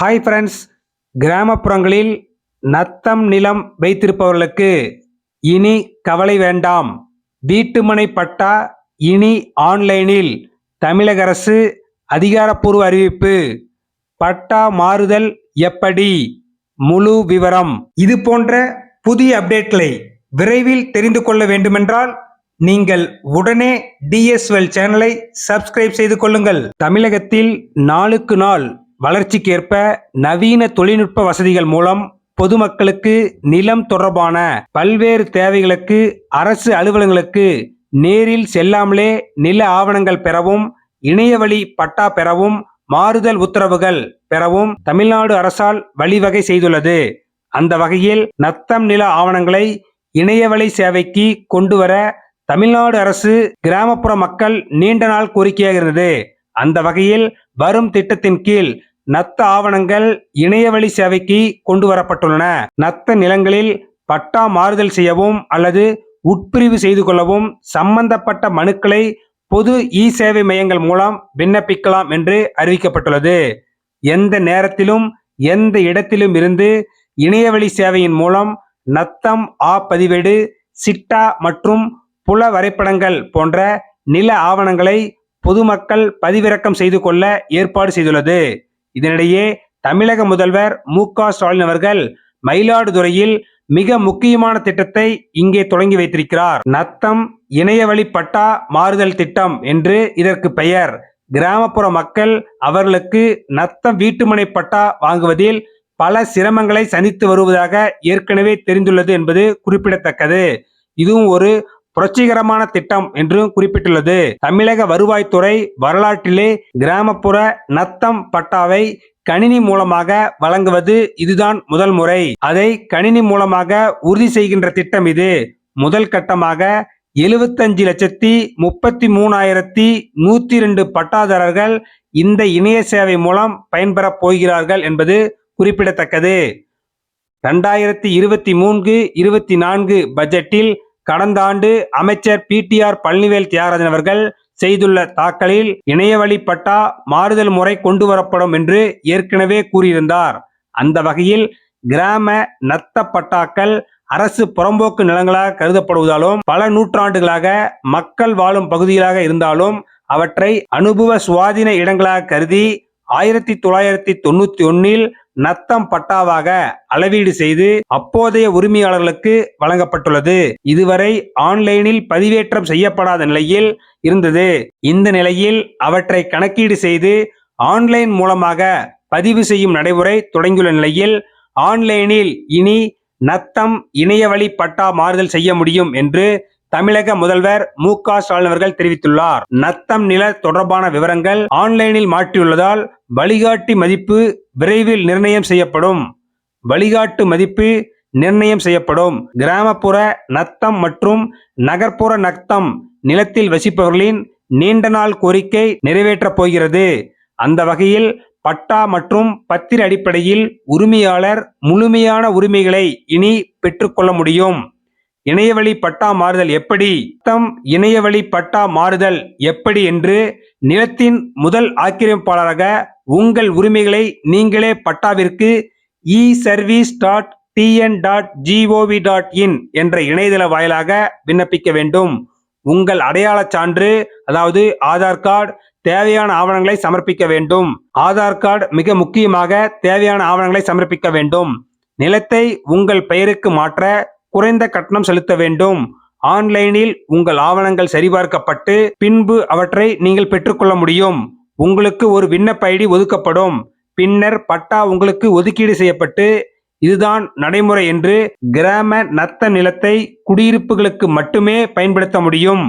Hi friends கிராமப்புறங்களில் நத்தம் நிலம் வைத்திருப்பவர்களுக்கு இனி கவலை வேண்டாம். வீட்டுமனை பட்டா இனி ஆன்லைனில் தமிழக அரசு அதிகாரப்பூர்வ அறிவிப்பு. பட்டா மாறுதல் எப்படி? முழு விவரம். இது போன்ற புதிய அப்டேட்களை விரைவில் தெரிந்து கொள்ள வேண்டுமென்றால் நீங்கள் உடனே டிஎஸ்எல் சேனலை சப்ஸ்கிரைப் செய்து கொள்ளுங்கள். தமிழகத்தில் நாளுக்கு நாள் வளர்ச்சிக்கேற்ப நவீன தொழில்நுட்ப வசதிகள் மூலம் பொதுமக்களுக்கு நிலம் தொடர்பான பல்வேறு தேவைகளுக்கு அரசு அலுவலகங்களுக்கு நேரில் செல்லாமலே நில ஆவணங்கள் பெறவும் இணையவழி பட்டா பெறவும் மாறுதல் உத்தரவுகள் பெறவும் தமிழ்நாடு அரசால் வழிவகை செய்துள்ளது. அந்த வகையில் நத்தம் நில ஆவணங்களை இணையவழி சேவைக்கு கொண்டு வர தமிழ்நாடு அரசு கிராமப்புற மக்கள் நீண்ட நாள் கோரிக்கையாக இருந்தது. அந்த வகையில் வரும் திட்டத்தின் கீழ் நத்த ஆவணங்கள் இணையவழி சேவைக்கு கொண்டு வரப்பட்டுள்ளன நத்த நிலங்களில் பட்டா மாறுதல் செய்யவும் அல்லது உட்பிரிவு செய்து கொள்ளவும் சம்பந்தப்பட்ட மனுக்களை பொது இ சேவை மையங்கள் மூலம் விண்ணப்பிக்கலாம் என்று அறிவிக்கப்பட்டுள்ளது. எந்த நேரத்திலும் எந்த இடத்திலும் இருந்து இணையவழி சேவையின் மூலம் நத்தம் ஆ பதிவேடு சிட்டா மற்றும் புல வரைபடங்கள் போன்ற நில ஆவணங்களை பொதுமக்கள் பதிவிறக்கம் செய்து கொள்ள ஏற்பாடு செய்துள்ளது. இதனிடையே தமிழக முதல்வர் மு க ஸ்டாலின் அவர்கள் மயிலாடுதுறையில் மிக முக்கியமான திட்டத்தை இங்கே தொடங்கி வைத்திருக்கிறார். நத்தம் இணையவழி பட்டா மாறுதல் திட்டம் என்று இதற்கு பெயர். கிராமப்புற மக்கள் அவர்களுக்கு நத்தம் வீட்டுமனை பட்டா வாங்குவதில் பல சிரமங்களை சந்தித்து வருவதாக ஏற்கனவே தெரிந்துள்ளது என்பது குறிப்பிடத்தக்கது. இதுவும் ஒரு புரட்சிகரமான திட்டம் என்றும் குறிப்பிட்டுள்ளது. தமிழக வருவாய்த்துறை வரலாற்றிலே கிராமப்புற நத்தம் பட்டாவை கணினி மூலமாக வழங்குவது இதுதான் முதல் முறை. அதை கணினி மூலமாக உறுதி செய்கின்ற திட்டம் இது. முதல் கட்டமாக எழுபத்தஞ்சு லட்சத்தி முப்பத்தி மூணாயிரத்தி நூத்தி ரெண்டு பட்டாதாரர்கள் இந்த இணைய சேவை மூலம் பயன்பெறப் போகிறார்கள் என்பது குறிப்பிடத்தக்கது. ரெண்டாயிரத்தி இருபத்தி மூன்று இருபத்தி நான்கு பட்ஜெட்டில் கடந்த ஆண்டு அமைச்சர் பிடிஆர் பழனிவேல் தியாகராஜன் அவர்கள் செய்துள்ள தாக்கலில் இணையவழி பட்டா மாறுதல் முறை கொண்டு வரப்படும் என்று ஏற்கனவே கூறியிருந்தார். அந்த வகையில் கிராம நத்த பட்டாக்கள் அரசு புறம்போக்கு நிலங்களாக கருதப்படுவதாலும் பல நூற்றாண்டுகளாக மக்கள் வாழும் பகுதிகளாக இருந்தாலும் அவற்றை அனுபவ சுவாதீன இடங்களாக கருதி ஆயிரத்தி தொள்ளாயிரத்தி தொண்ணூத்தி ஒன்னில் நத்தம் பட்டாவாக அளவீடு செய்து அப்போதைய உரிமையாளர்களுக்கு வழங்கப்பட்டுள்ளது. இதுவரை ஆன்லைனில் பதிவேற்றம் செய்யப்படாத நிலையில் இருந்தது. இந்த நிலையில் அவற்றை கணக்கீடு செய்து ஆன்லைன் மூலமாக பதிவு செய்யும் நடைமுறை தொடங்கியுள்ள நிலையில் ஆன்லைனில் இனி நத்தம் இணையவழி பட்டா மாறுதல் செய்ய முடியும் என்று தமிழக முதல்வர் மு க ஸ்டாலின் அவர்கள் தெரிவித்துள்ளார். நத்தம் நில தொடர்பான விவரங்கள் ஆன்லைனில் மாற்றியுள்ளதால் வழிகாட்டி மதிப்பு விரைவில் நிர்ணயம் செய்யப்படும். வழிகாட்டு மதிப்பு நிர்ணயம் செய்யப்படும். கிராமப்புற நத்தம் மற்றும் நகர்ப்புற நத்தம் நிலத்தில் வசிப்பவர்களின் நீண்ட நாள் கோரிக்கை நிறைவேற்றப் போகிறது. அந்த வகையில் பட்டா மற்றும் பத்திர அடிப்படையில் உரிமையாளர் முழுமையான உரிமைகளை இனி பெற்றுக்கொள்ள முடியும். இணையவழி பட்டா மாறுதல் எப்படி? தம் இணையவழி பட்டா மாறுதல் எப்படி என்று நிலத்தின் முதல் ஆக்கிரமிப்பாளராக உங்கள் உரிமைகளை நீங்களே பட்டாவிற்கு e service dot TN dot GOV dot in என்ற இணையதள வாயிலாக விண்ணப்பிக்க வேண்டும். உங்கள் அடையாளச் சான்று அதாவது ஆதார் கார்டு தேவையான ஆவணங்களை சமர்ப்பிக்க வேண்டும். ஆதார் கார்டு மிக முக்கியமாக தேவையான ஆவணங்களை சமர்ப்பிக்க வேண்டும். நிலத்தை உங்கள் பெயருக்கு மாற்ற குறைந்த கட்டணம் செலுத்த வேண்டும். ஆன்லைனில் உங்கள் ஆவணங்கள் சரிபார்க்கப்பட்டு பின்பு அவற்றை நீங்கள் பெற்றுக்கொள்ள முடியும். உங்களுக்கு ஒரு விண்ணப்ப ஐடி ஒதுக்கப்படும். பின்னர் பட்டா உங்களுக்கு ஒதுக்கீடு செய்யப்பட்டு இதுதான் நடைமுறை என்று கிராம நத்த நிலத்தை குடியிருப்புகளுக்கு மட்டுமே பயன்படுத்த முடியும்.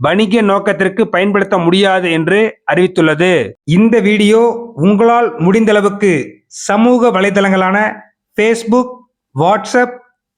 வணிக நோக்கத்திற்கு பயன்படுத்த முடியாது என்று அறிவித்துள்ளது. இந்த வீடியோ உங்களால் முடிந்தளவுக்கு சமூக வலைதளங்களான ஃபேஸ்புக் வாட்ஸ்அப்